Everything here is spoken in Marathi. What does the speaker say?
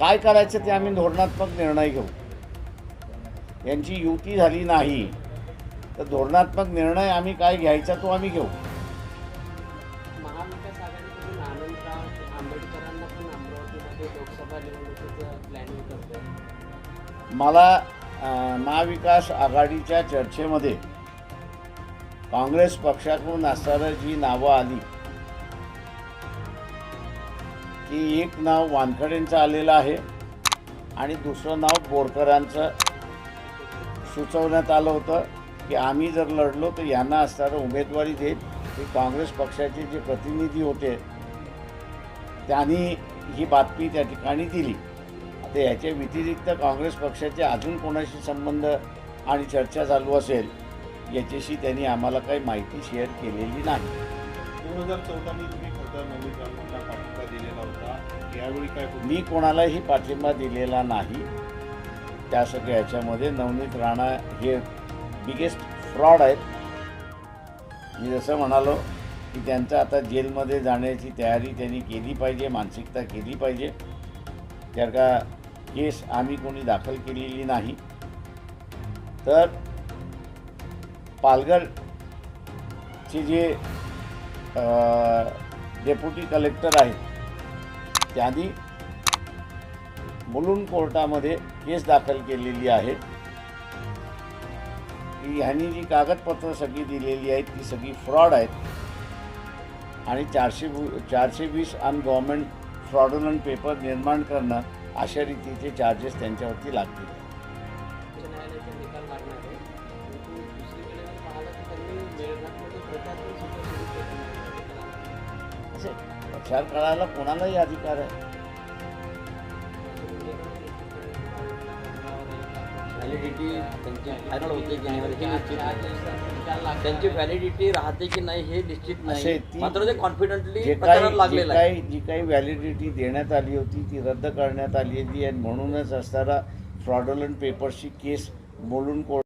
काय करायचं ते आम्ही धोरणात्मक निर्णय घेऊ. यांची युती झाली नाही तर धोरणात्मक निर्णय आम्ही काय घ्यायचा तो आम्ही घेऊ. मला महाविकास आघाडीच्या चर्चेमध्ये काँग्रेस पक्षाकडून असणारं जी नावं आली की एक नाव वानखडेंचं आलेलं आहे आणि दुसरं नाव बोरकरांचं सुचवण्यात आलं होतं की आम्ही जर लढलो तर यांना असणारं उमेदवारी देत की काँग्रेस पक्षाचे जे प्रतिनिधी होते त्यांनी ही बातमी त्या ठिकाणी दिली. आता याच्या व्यतिरिक्त काँग्रेस पक्षाचे अजून कोणाशी संबंध आणि चर्चा चालू असेल याच्याशी त्यांनी आम्हाला काही माहिती शेअर केलेली नाही. दोन हजार चौदानी मी कोणालाही पाठिंबा दिलेला नाही. त्या सगळ्या याच्यामध्ये नवनीत राणा हे बिगेस्ट फ्रॉड आहेत. मी जसं म्हणालो की त्यांचं आता जेलमध्ये जाण्याची तयारी त्यांनी केली पाहिजे मानसिकता केली पाहिजे. त्या का केस आम्ही कोणी दाखल केलेली नाही. तर पालघरचे जे डेप्युटी कलेक्टर आहेत त्यांनी मुलुंड कोर्टामध्ये केस दाखल केलेली आहे. की ह्यांनी जी कागदपत्र सगळी दिलेली आहेत ती सगळी फ्रॉड आहेत. आणि चारशे चारशे वीस अन गव्हर्मेंट फ्रॉडुलंट पेपर निर्माण करणं अशा रीतीचे चार्जेस त्यांच्यावरती लागतील. असे प्रचार करायला कोणालाही अधिकार आहे? व्हॅलिडिटी त्यांची फायनल होते की नाही हे निश्चित. व्हॅलिडिटी राहते की नाही हे निश्चित नाही. मात्र ते कॉन्फिडेंटली लागलेलं आहे. काही जी काही व्हॅलिडिटी देण्यात आली होती ती रद्द करण्यात आलेली आहे म्हणूनच असणारा फ्रॉडलंट पेपर्सची केस बोलून कोर्ट